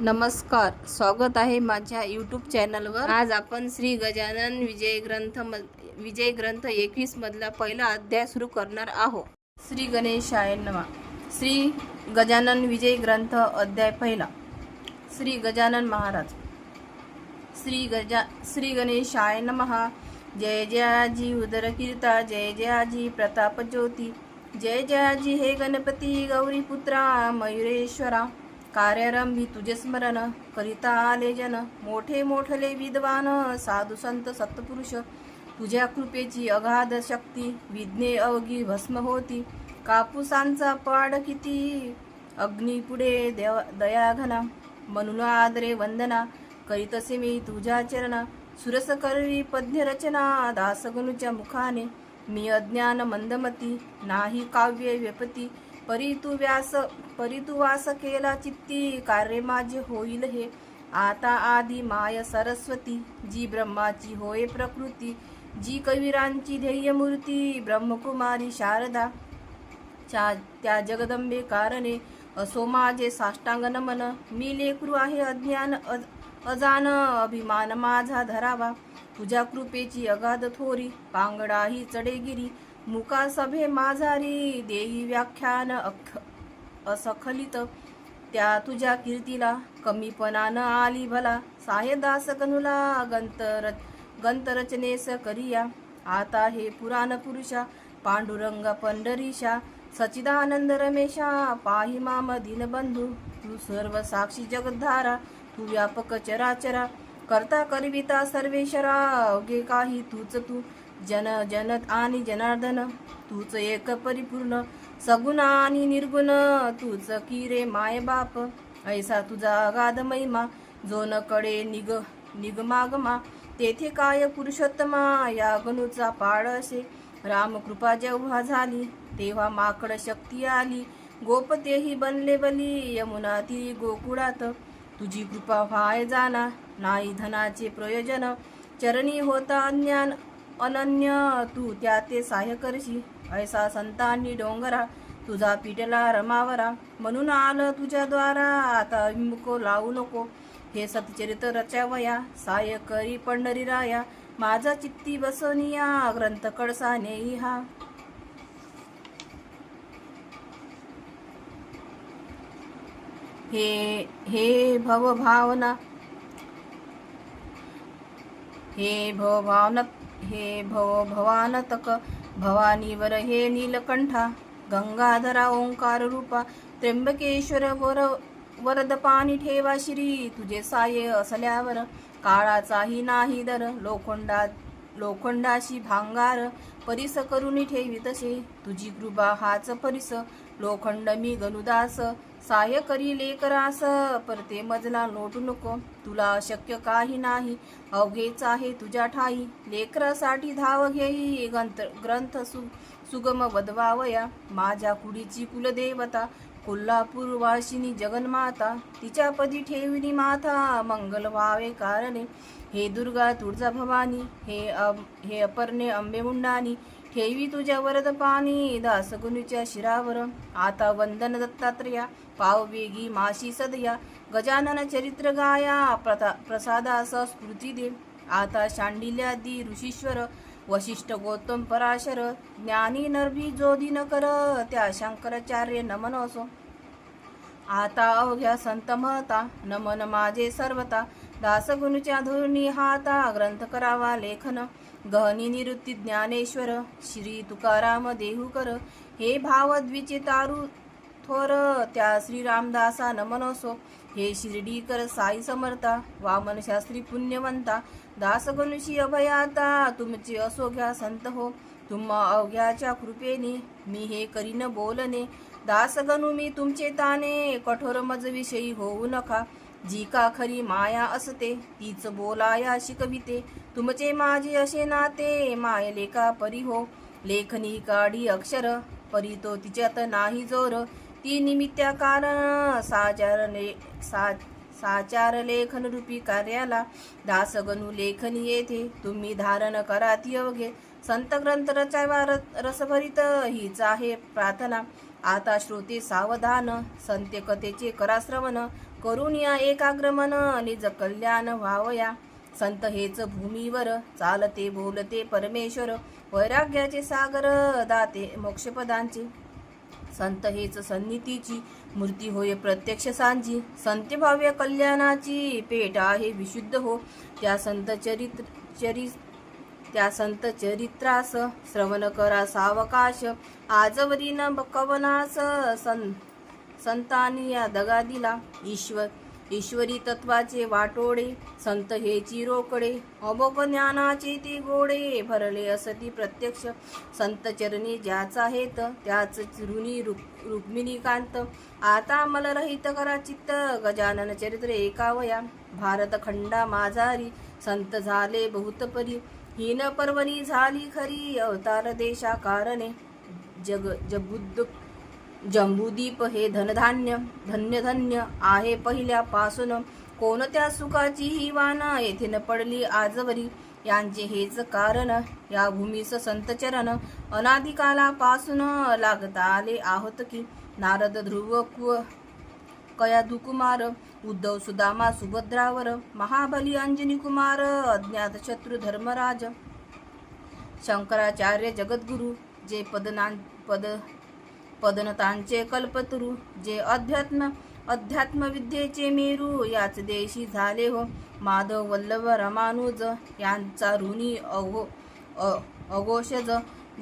नमस्कार स्वागत आहे माझ्या यूट्यूब चॅनलवर आज आपण श्री गजानन विजय ग्रंथ म विजय ग्रंथ एकवीस मधला पहिला अध्याय सुरू करणार आहोत. श्री गणेशाय नवा श्री गजानन विजय ग्रंथ अध्याय पहिला. श्री गजानन महाराज. श्री गजा श्री गणेशाय नमहा जय जयाजी उदर कीर्ता जय जयाजी प्रताप ज्योती जय जयाजी हे गणपती गौरी पुत्रा मयुरेश्वरा. कार्यारंभी तुझे स्मरण करिता आले जन. मोठे मोठले विद्वान साधू संत सत्पुरुष तुझ्या कृपेची अगाध शक्ती विज्ञे अवघी भस्म होती. कापूसांचा पाड किती अग्नी पुढे देव दयाघना. म्हणून आदरे वंदना करीतसे मी तुझ्या चरणा. सुरस करवी पद्यरचना दासगणूच्या मुखाने. मी अज्ञान मंदमती नाही काव्य व्यपती. परी व्यास परी वास केला चित्ती कार्य माझे होईल हे. आता आधी माय सरस्वती जी ब्रह्माची होय प्रकृती जी कवीरांची ध्येय मूर्ती ब्रह्मकुमारी शारदा. च्या त्या जगदंबे कारणे असो माझे साष्टांग नमन मी लेकरू आहे अज्ञान अज अजान अभिमान माझा धरावा. तुझ्या कृपेची अगाध थोरी पांगडाही चढेगिरी. मुका सभे माझारी देई व्याख्यान अख असखलित. त्या तुझ्या कीर्तीला कमीपणा न आली भला. साहेदास कनुला गंतर गंतरचनेस करिया. आता हे पुराण पुरुषा पांडुरंग पंढरीशा. सचिदानंद रमेशा पाहि माम दीनबंधू. तू सर्व साक्षी जगद्धारा तू व्यापक चराचरा. करता करविता सर्वेश्वरा अवघे काही तूच तू. जन जनत आणि जनार्दन तूच एक परिपूर्ण सगुण आणि निर्गुण तूच की रे माय बाप? ऐसा तुझा अगाध महिमा जो न कडे निग निगमागमा तेथे काय पुरुषोत्तमा या गणूचा पाळ असे. रामकृपा जेव्हा झाली तेव्हा माकड शक्ती आली. गोपतेही बनले बली यमुना ती गोकुळात. तुझी कृपा व्हाय जाना नाही धनाचे प्रयोजन. चरणी होता अज्ञान अनन्य तू त्या ते सहाय्य करशी ऐसा संतांनी डोंगरा तुझा पिटला रमावरा. म्हणून आलं तुझ्या द्वारा आता विमुको लावू नको. हे सतचरित रचावया साय करी पंढरी राया. माझा चित्ती बसवनिया ग्रंथ कळसा नेई हा हे हे भव भावना हे भव भावना हे भव भवानतक भवानीवर हे नीलकंठा गंगाधरा ओंकार रूपा त्र्यंबकेश्वर वर वरद पाणी ठेवा श्री तुझे साये असल्यावर काळाचाही नाही दर लोखंडा लोखंडाशी भांगार परिस करून ठेवी तसे तुझी कृपा हाच परिस लोखंड मी गनुदास साय करी लेकरास. परते मजला लोटू नको. तुला अशक्य काही नाही. अवघेच आहे तुझ्या ठाई. लेकरासाठी धाव घेई. ग्रंथ ग्रंथ सु सुगम वदवावया. माझ्या कुडीची कुलदेवता. कोल्हापूर वाशिनी जगन्माता. तिच्या पदी ठेविनी माथा मंगल व्हावे कारणे. हे दुर्गा तुळजा भवानी. हे अम- हे अपर्णे अंबे मुंडानी. ठेवी तुझ्या वरद पाणी. दासगुनीच्या शिरावर. आता वंदन दत्तात्रया. पाव वेगी माशी सदया गजानन चरित्र गाया प्रथा प्रसादास स्मृती दे. आता शांडिल्यादी ऋषीश्वर वशिष्ठ गौतम पराशर ज्ञानी नरभी जोधी न कर त्या शंकराचार्य नमन असो. आता अवघ्या संत महता नमन माझे सर्वता. दासगुणच्या धोरणी हाता ग्रंथ करावा लेखन. गहनी निवृत्ती ज्ञानेश्वर श्री तुकाराम देहूकर. हे भाव द्विचे तारू थोर त्या श्री रामदासा नमनोसो हे शिर्डीकर साई समर्था वामन शास्त्री पुण्यवंता. दासगणुषी अभयाता तुमचे असो घ्या संत हो. तुम्हा अवघ्याच्या कृपेने मी हे करीन बोलणे. दासगणू मी तुमचे ताने कठोर मज विषयी होऊ नका. जी का खरी माया असते तीच बोलाया शिकविते. तुमचे माझे असे नाते माय लेका परी हो. लेखनी काढी अक्षर परी तो तिच्यात नाही जोर. ती निमित्या कारण साचार ले सा साचार लेखन रूपी कार्याला दासगणू लेखनी येथे. तुम्ही धारण करा ती अवघे. संत ग्रंथ रचावा रसभरित हीच आहे प्रार्थना. आता श्रोते सावधान संत कथेचे कराश्रवण करून या एकाग्रमन निज कल्याण व्हावया. संत हेच भूमीवर चालते बोलते परमेश्वर. वैराग्याचे सागर दाते मोक्षपदांचे. संत हेच सन्नितीची मूर्ती होय. प्रत्यक्ष सांजी संत भाव्य कल्याणाची पेट आहे विशुद्ध हो. त्या संत चरित्र चरि त्या संत चरित्रास श्रवण करा सावकाश. आजवरी न कवनास सं संतानी या दगा दिला ईश्वर ईश्वरी तत्वाचे वाटोडे संत हे चिरोकडे अबोग ज्ञानाचे ते गोडे भरले असती प्रत्यक्ष. संत चरणी ज्याचा हेत त्याच ऋणी रुक्मिणीकांत. आता मलरहित करा चित्त गजानन चरित्र एकावया. भारत खंडा माझारी संत झाले बहुतपरी हीन पर्वणी झाली खरी अवतार देशा कारणे जग जबुद्ध जंबूदीप हे धनधान्य धन्य धन्य आहे पहिल्यापासून. कोणत्या सुखाची ही वाना येथे न पडली आजवरी? यांचे हेच कारण या भूमीस संतचरण अनादिकालापासून लागता आले आहोत की? नारद ध्रुव कुव कयादुकुमार उद्धव सुदामा सुभद्रावर महाबली अंजनी कुमार अज्ञात शत्रू धर्मराज शंकराचार्य जगद्गुरु जे पदनां पद पदनतांचे कल्पतरू जे अध्यात्म अध्यात्मविद्येचे मेरू याच देशी झाले हो. माधव वल्लभ रामानुज यांचा ऋणी अगो अघोषज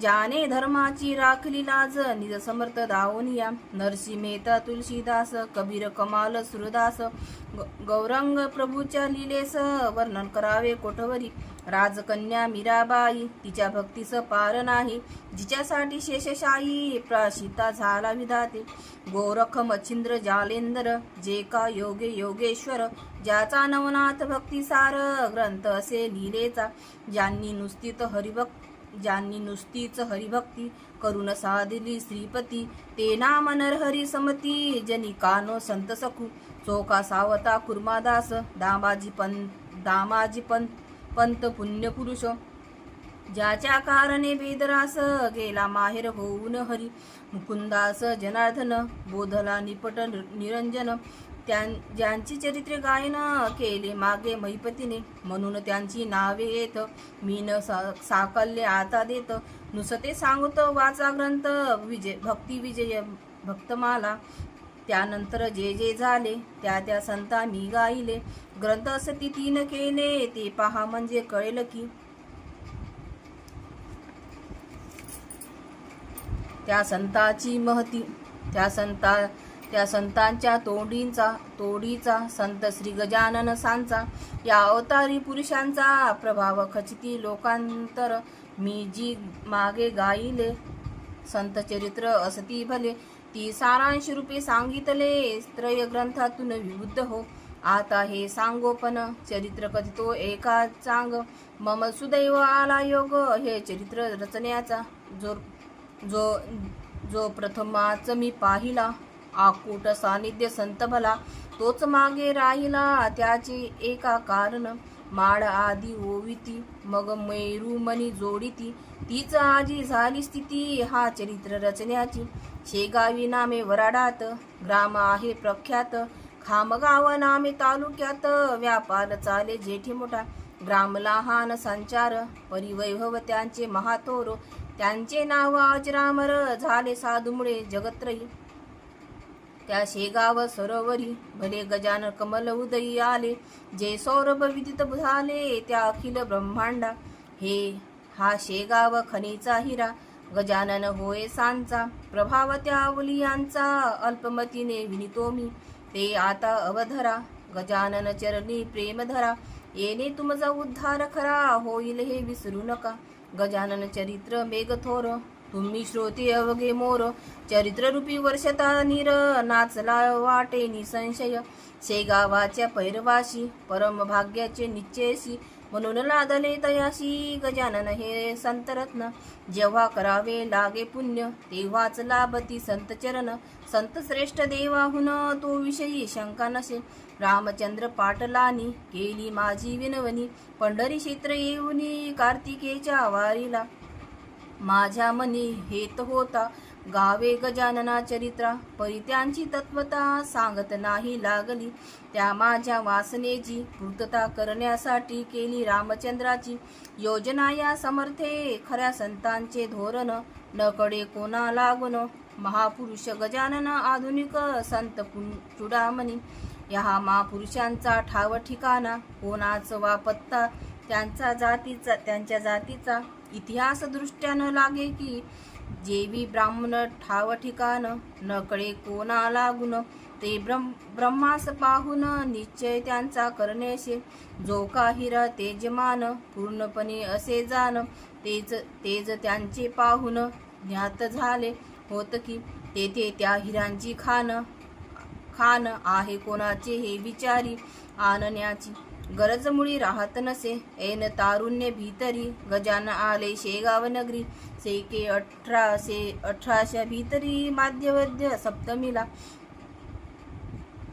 ज्याने धर्माची राखली लाज निज समर्थ दावनिया नरसी मेहता तुलसीदास कबीर कमाल सुरदास ग- गौरंग प्रभूच्या लिलेस वर्णन करावे कोठवरी. राजकन्या मीराबाई तिच्या भक्तीचं पार नाही जिच्यासाठी शेषशाही प्राशिता झाला विधाते. गोरख मच्छिंद्र जालेंद्र जे का योगे योगेश्वर ज्याचा नवनाथ भक्तिसार ग्रंथ असे लिहिलेचा. ज्यांनी नुसतीत हरिभक्त ज्यांनी नुसतीच हरिभक्ती करून साधली श्रीपती ते नाम नरहरी समती जनी कानो संत सखू चोका सावता कुर्मादास दामाजी पंत दामाजी पंत पंत पुण्यपुरुष। ज्याच्या कारणे वेदरास गेला माहेर होऊन हरी। मुकुंदास जनार्दन बोधला निपट निरंजन। त्यां ज्यांची चरित्रे गायन केले मागे महिपतीने म्हणून त्यांची नावे येत। मीन सा- साकल्य आता देत। नुसते सांगत वाचा ग्रंथ विजय भक्ती विजय भक्तमाला। त्यानंतर जे जे झाले त्या त्या संता मी गाईले ग्रंथ असती तीन केले ते पहा म्हणजे कळेल की त्या संताची महती त्या संता त्या संतांच्या तोंडींचा तोडीचा संत श्री गजानन सांचा. या अवतारी पुरुषांचा प्रभाव खचिती लोकांतर. मी जी मागे गाईले संत चरित्र असती भले. ती सारांश रूपे सांगितले. त्रय ग्रंथातून विबुद्ध हो. आता हे सांगोपन. चरित्र कथितो एका चांग. मम सुदैव आला योग. हे चरित्र रचण्याचा जो जो जो प्रथमाच मी पाहिला. आकूट सानिध्य संत भला. तोच मागे राहिला. त्याचे एका कारण. माड आदी ओविती मग मैरुमणी जोडिती. तीच आजी झाली स्थिती. हा चरित्र रचण्याची शेगावी नामे वराडात ग्राम आहे प्रख्यात. खामगाव नामे तालुक्यात व्यापार चाले जेठी मोठा. ग्राम लहान संचार परिवैभव त्यांचे महातोर. त्यांचे नाव अजरामर झाले साधुमुळे जगत्रयी त्या शेगाव सरोवरी भले गजानन कमल उदयी आले. जे सौरभ विदित झाले त्या अखिल ब्रह्मांडा. हे हा शेगाव खनीचा हिरा. गजानन होय सांचा प्रभाव त्या अल्पमतीने विनितो मी. ते आता अवधरा गजानन चरणी प्रेम धरा येणे तुमचा उद्धार खरा होईल हे विसरू नका. गजानन चरित्र मेघथोर तुम्ही श्रोते अवघे मोर. चरित्ररूपी वर्षता निर नाचला वाटे निसंशय शेगावाच्या पैरवाशी परम भाग्याचे निश्चयशी म्हणून लादले तयाशी गजानन हे संतरत्न. जेव्हा करावे लागे पुण्य तेव्हाच लाभती संत चरण. संत श्रेष्ठ देवाहून तो विषयी शंका नसे. रामचंद्र पाटलानी केली माझी विनवणी. पंढरी क्षेत्र येऊनी कार्तिकेच्या वारीला. माझ्या मनी हेत होता. गावे गजानना चरित्रा परित्यांची तत्वता सांगत नाही लागली. त्या माझ्या वासनेची पूर्तता करण्यासाठी केली रामचंद्राची योजना या समर्थे खऱ्या संतांचे धोरण. नकडे कोणा लागून महापुरुष गजानन आधुनिक संत चुडामणी. या महापुरुषांचा ठाव ठिकाणा कोणाच वा पत्ता? त्यांचा जातीचा त्यांच्या जातीचा इतिहासदृष्ट्या न लागे की जेवी ब्राह्मण ठाव ठिकाण नकळे कोणा लागून? ते ब्रह्म ब्रह्मास पाहून निश्चय त्यांचा करण्याशे जो काहीरा तेजमान पूर्णपणे असे जाण. तेज तेज त्यांचे पाहून ज्ञात झाले. होत की तेथे त्या हिरांची खान खान आहे कोणाचे हे विचारी. आणण्याची गरजमुळी राहत नसे. ऐन तारुण्य भीतरी गजान आले शेगाव नगरी. सेके अठराशे अठराशे भीतरी माध्यवद्य सप्तमीला.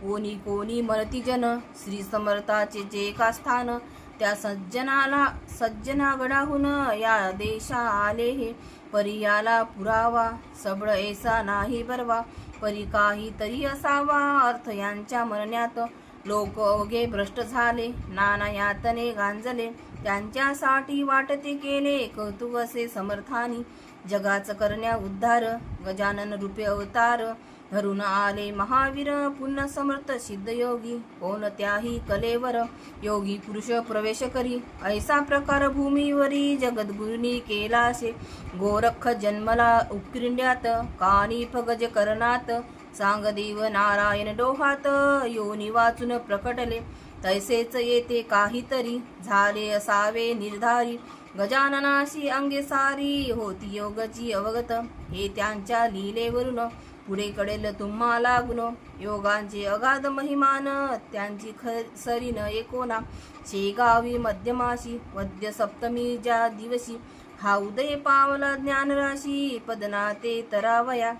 कोणी कोणी म्हणती जन श्री समर्थाचे जे का स्थान. त्या सज्जनाला सज्जनागडाहून या देशा आले हे. परियाला पुरावा सबळ ऐसा नाही बरवा. परी काही तरी असावा अर्थ यांच्या मरण्यात. लोक अवघे भ्रष्ट झाले. नाना यातने गांजले. त्यांच्यासाठी वाटते केले कौतुक असे समर्थानी. जगाच करण्या उद्धार गजानन रूपे अवतार. धरून आले महावीर पुन्हा समर्थ सिद्ध योगी. कोणत्याही कलेवर योगी पुरुष प्रवेश करी. ऐसा प्रकार भूमीवरी जगद्गुरुनी केलासे गोरख जन्मला उत्किंड्यात कानी गज करणात. सांग देव नारायण डोहात योनी वाचून प्रकटले. तैसेच येते काहीतरी झाले असावे निर्धारी. गजाननाशी अंगे सारी होती योगची अवगत. हे त्यांच्या लीलेवरून पुढे कडेल तुम्हा लागून. योगांचे अगाध महिमान त्यांची ख सरीन एकोना शेगावी मध्यमाशी वद्य सप्तमी ज्या दिवशी. हा उदय पावला ज्ञानराशी पदना ते तरावया.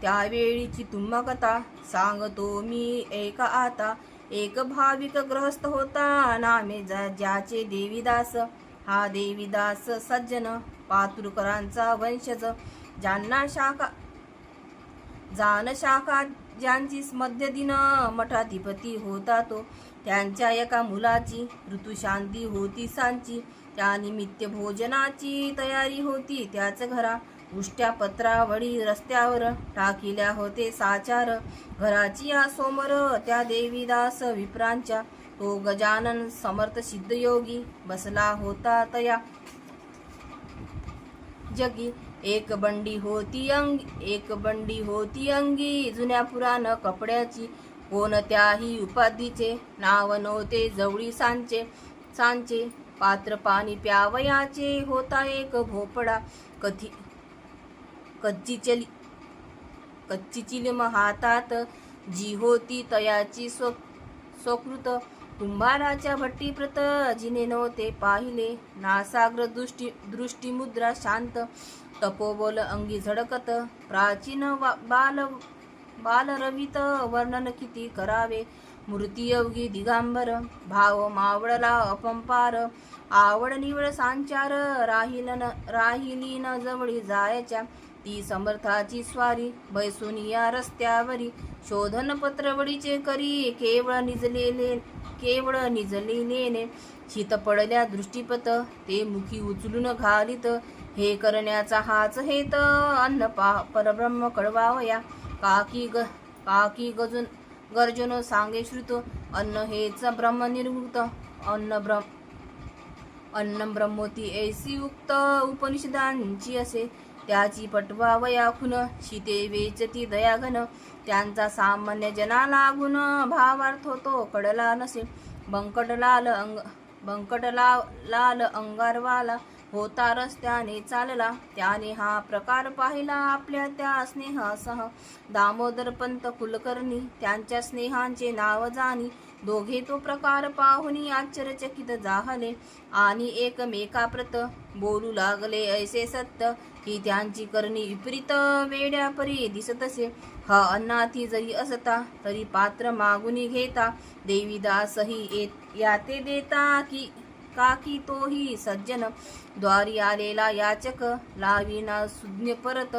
त्यावेळीची तुम्हा कथा सांगतो मी एक आता. एक भाविक ग्रहस्थ होता नामे जा- ज्याचे देवीदास. हा देवीदास सज्जन पातुरकरांचा वंशज. ज्यांना शाखा जान शाखा ज्यांची मध्यदिन मठाधिपती होता तो त्यांच्या एका मुलाची ऋतुशांती होती सांची. त्यानिमित्त भोजनाची तयारी होती त्याच घरा उष्ट्या पत्रावळी रस्त्यावर टाकिल्या होते साचार. घराची या सोमर त्या देवीदास विप्रांच्या. तो गजानन समर्थ सिद्धयोगी बसला होता तया. जगी एक बंडी होती अंगी एक बंडी होती अंगी. जुन्या पुराण कपड्याची कोणत्याही उपाधीचे. नाव नव्हते जवळी सांचे सांचे. पात्र पाणी प्यावयाचे होता एक भोपडा कथी कच्ची चली कच्ची हातात जी होती तयाची स्व स्वकृत. कुंभाराच्या भट्टीप्रत जिने नव्हते पाहिले. नासाग्र दृष्टी दृष्टीमुद्रा शांत. तपोबल अंगी झडकत प्राचीन बाल बालरवित वर्णन किती करावे? मूर्ती अवघी दिगांबर. भाव मावळला अपंपार. आवड निवड सांचार राहिल न राहिली न जवळी जायच्या. ती समर्थाची स्वारी बैसून या रस्त्यावरी. शोधन पत्रवडीचे करी केवळ निजलेले केवळ निजलेलेने शीत पडल्या दृष्टीपत ते मुखी उचलून घालित. हे करण्याचा हाच हेत अन्न पा परब्रह्म कळवावया. काकी ग काकी गजून गर्जन सांगे श्रुत अन्न हेच ब्रह्म निर्मुक्त अन्न ब्रह्म अन्न ब्रह्मोती ऐसी उक्त उपनिषदांची असे. त्याची पटवावया खुन शिते वेचती दयाघन. त्यांचा सामान्य जनाला गुण भावार्थ होतो कडला नसे. बंकटलाल अंग बंकटला लाल अंगारवाला होता रस्त्याने चालला. त्याने हा प्रकार पाहिला आपल्या त्या स्नेहासह. दामोदर पंत कुलकर्णी त्यांच्या स्नेहांचे नाव जाणी. दोघे तो प्रकार पाहुनी आश्चर्यचकित जाहले आणि एकमेकाप्रत बोलू लागले ऐसे सत्य. की त्यांची करणी विपरीत वेड्यापरी दिसत असे. हा अन्नाथी जरी असता तरी पात्र मागुनी घेता. देवीदासही येत याते देता की काकी तोही सज्जन. द्वारी आलेला याचक लाविना सुज्ञ परत.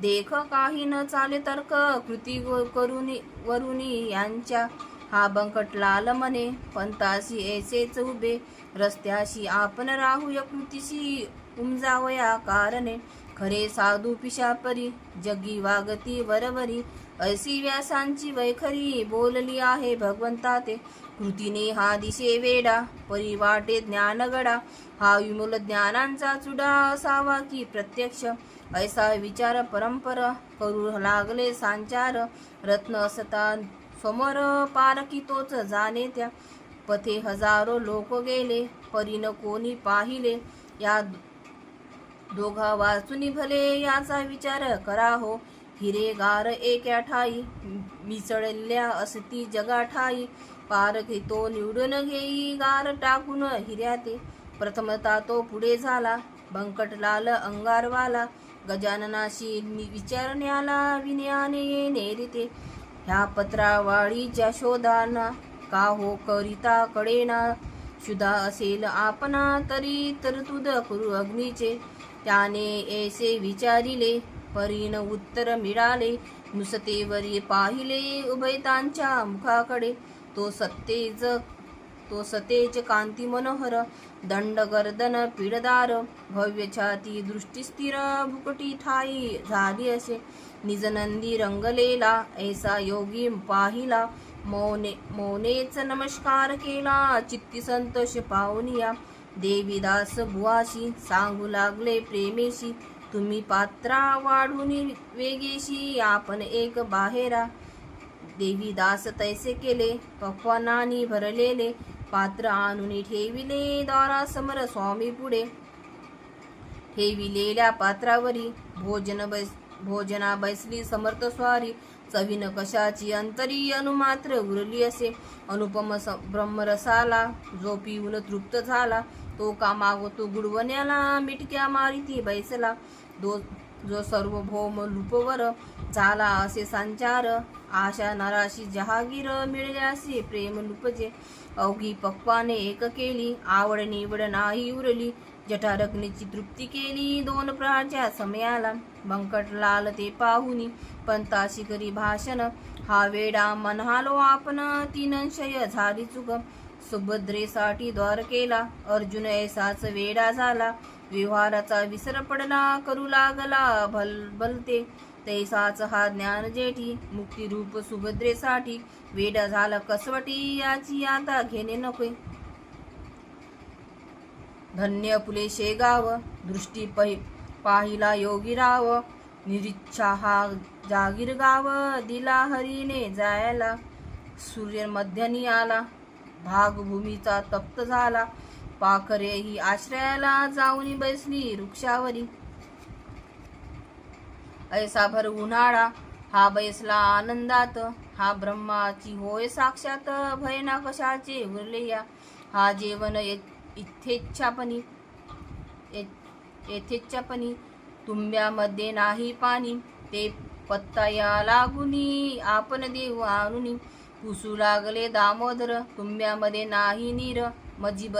देख काही न चाले तर्क कृती करुनी वरुणी यांच्या. हा बंकट लाल मने पंताशी ऐसेच उभे. रस्त्याशी आपण राहूय कृतीशी उमजावया कारणे. खरे साधू पिशापरी जगी वागती वरवरी ऐसी व्यासांची वैखरी बोलली आहे भगवंता ते कृतीने हा दिशे वेडा परिवाटे ज्ञानगडा हा विमूल ज्ञानांचा चुडा असावा की प्रत्यक्ष. ऐसा विचार परंपर करू लागले सांचार रत्न असता समोर पारकी तोच जाणे त्या. पथे हजारो लोक गेले परीन कोणी पाहिले. या दोघा वाचून भले याचा विचार करा हो. हिरेगार एका ठाई मिसळल्या असती जगा ठाई पार घेतो निवडून घेई गार टाकून हिर्याते प्रथमता तो पुढे झाला बंकटलाल अंगारवाला. गजाननाशी विचारण्याला विनयाने नेरिते. ह्या पत्रावाळीच्या शोधाना का हो करिता कडेना शुदा असेल आपणा तरी तरतुद करू अग्नीचे. त्याने ऐसे विचारिले परीन उत्तर मिळाले. नुसतेवरी पाहिले उभयतांच्या मुखाकडे. तो सत्तेज तो सतेज कांती मनोहर दंड गर्दन पिडदार. भव्य छाती दृष्टी स्थिर भुकटी ठाई झाली असे. निजनंदी रंगलेला ऐसा योगी पाहिला. मौने मौनेच नमस्कार केला. चित्ती संतोष पाहुनिया देवीदास बुवाशी सांगू लागले प्रेमेशी. तुम्ही पात्रा वाढून वेगेशी आपण एक बाहेरा. देवीदास तैसे केले पक्वानानी भरलेले. पात्र आणून ठेविले दारासमर स्वामी पुढे. ठेविलेल्या पात्रावरी भोजन बैस भोजना बैसली समर्थ स्वारी. चवीन कशाची अंतरी अनुमात्र उरली असे. अनुपम स- ब्रह्मरसाला जो पिऊन तृप्त झाला. तो का मागवतो गुडवण्याला मिटक्या मारिती बैसला. दो जो सार्वभौम लुपवर झाला असे संचार आशा नराशी जहागीर मिळल्यासी प्रेम लुपजे. अवघी पक्वाने एक केली आवड निवड नाही उरली. जठारग्नीची तृप्ती केली दोन प्रहारच्या समयाला. बंकटलाल ते पाहुनी पंताशी करी भाषण. हा वेडा म्हणालो आपण तीनशय झाली चुक. सुभद्रेसाठी द्वार केला. अर्जुन ऐसाच वेडा झाला. व्यवहाराचा विसर पडला करू लागला भल भलते. तैसाच हा ज्ञान जेठी मुक्तिरूप सुभद्रेसाठी. वेडा झाला कसवटी याची आता घेणे नकोय. धन्य फुले शेगाव दृष्टी पहि पाहिला योगीराव निरीच्छा हा जागीर गाव दिला हरीने जायला. सूर्य मध्यनी आला. भागभूमीचा तप्त झाला. पाखरे ही आश्रयाला जाऊन बसली वृक्षावरी. ऐसा भर उन्हाळा हा बैसला आनंदात. हा ब्रह्माची होय साक्षात भयना कशाचे उरले या? हा जेवण इथेच्छापणी येथेच्छापणी. तुंब्यामध्ये नाही पाणी ते पत्ता या लागुनी आपण देव आणुनी. पुसू लागले दामोदर. तुंब्यामध्ये नाही नीर. मजी ब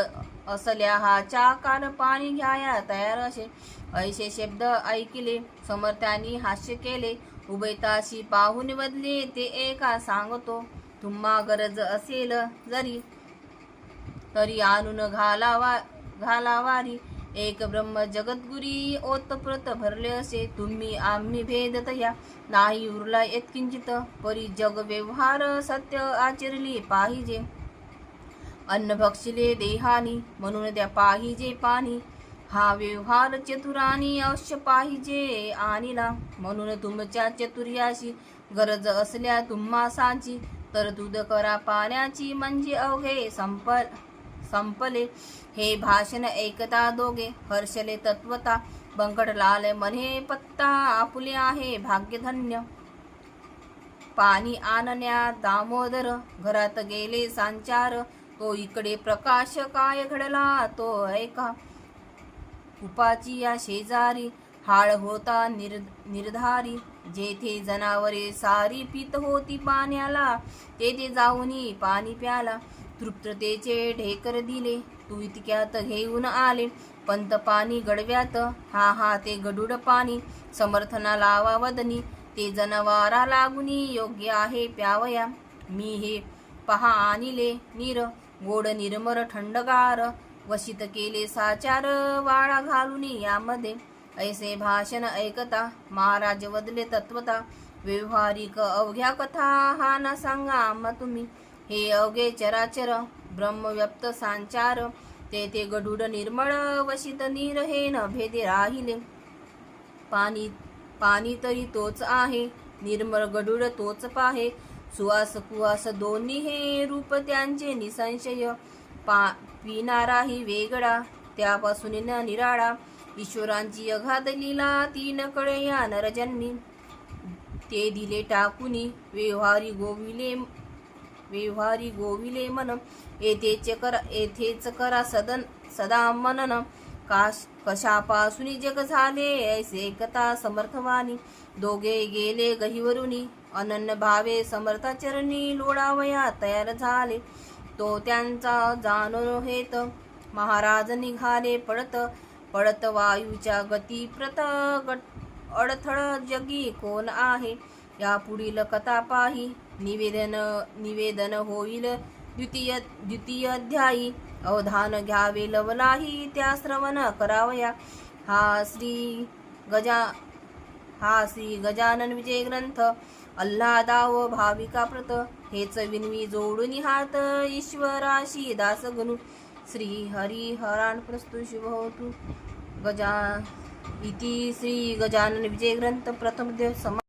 असल्या हा चाकार पाणी घ्याया तयार असे. ऐसे शब्द ऐकले. समर्थांनी हास्य केले. उभयताशी पाहून बदले. ते एका सांगतो तुम्हा गरज असेल जरी तरी आणून घालावा घालावारी एक ब्रह्म जगद्गुरी ओतप्रत भरले असे. तुम्ही आम्ही भेदत या नाही उरला यत्किंचित परी जग व्यवहार सत्य आचरली पाहिजे. अन्न भक्षिले देहानी म्हणून द्या पाहिजे पाणी. हा व्यवहार चतुरानी अवश्य पाहिजे आणिला. म्हणून तुमच्या चतुर्याशी गरज असल्या तुम्हासाची दूध करा पाण्याची म्हणजे अवघे संपल संपले. हे भाषण ऐकता दोघे. हर्षले तत्वता बंकटलाल म्हणे पत्ता आपुले आहे भाग्यधन्य. पाणी आणण्या दामोदर घरात गेले सांचार. तो इकडे प्रकाश काय घडला तो ऐका. उपाची या शेजारी हाळ होता निर निर्धारी. जेथे जनावरे सारी पित होती पाण्याला तेथे जाऊनी पाणी प्याला. तृप्ततेचे ढेकर दिले. तू इतक्यात घेऊन आले पंत पाणी गडव्यात हा हा ते गडूड पाणी. समर्थना लावा वदनी ते जनावारा लागुनी योग्य आहे प्यावया. मी हे पहा आणिले नीर गोड निर्मर थंडगार वशित केले साचार वाळा घालून यामध्ये. ऐसे भाषण ऐकता महाराज वदले तत्वता. व्यवहारिक अवघ्या कथा हा ना सांगा आम्हा तुम्ही. हे अवघे चराचर ब्रह्मव्याप्त सांचार ते ते गडूड निर्मळ वशित नीर हे न भेदे राहिले. पाणी पाणी तरी तोच आहे निर्मळ गडूड तोच पाहे. सुवास कुवास दोन्ही हे रूप त्यांचे निसंशय. पा पिणाराही वेगळा त्यापासून न निराळा. ईश्वरांची अघात लिला तीन कळे या नरजन्मी. ते दिले टाकुनी व्यवहारी गोविले व्यवहारी गोविले मन. येथेच कर येथेच करा सदन सदा मनन. काश कशापासून जग झाले ऐसे एकता समर्थवानी दोघे गेले गहिवरुनी अनन्य भावे समर्थाचरणी लोडावया तयार झाले. तो त्यांचा जाणून हेत महाराज निघाले पडत पडत वायूच्या गती प्रत अडथळ जगी कोण आहे? या पुढील कथा पाही. निवेदन निवेदन होईल. द्वितीय द्वितीय अध्यायी अवधान घ्यावे लवलाही त्या श्रवण करावया. हा श्री गजा हा श्री गजानन विजय ग्रंथ अल्लादाव भाविका प्रत हेच विनवी जोडून हात ईश्वराशी दास गणू श्री हरी हराण प्रस्तु होतु गजा इति श्री गजानन विजय ग्रंथ प्रथम समा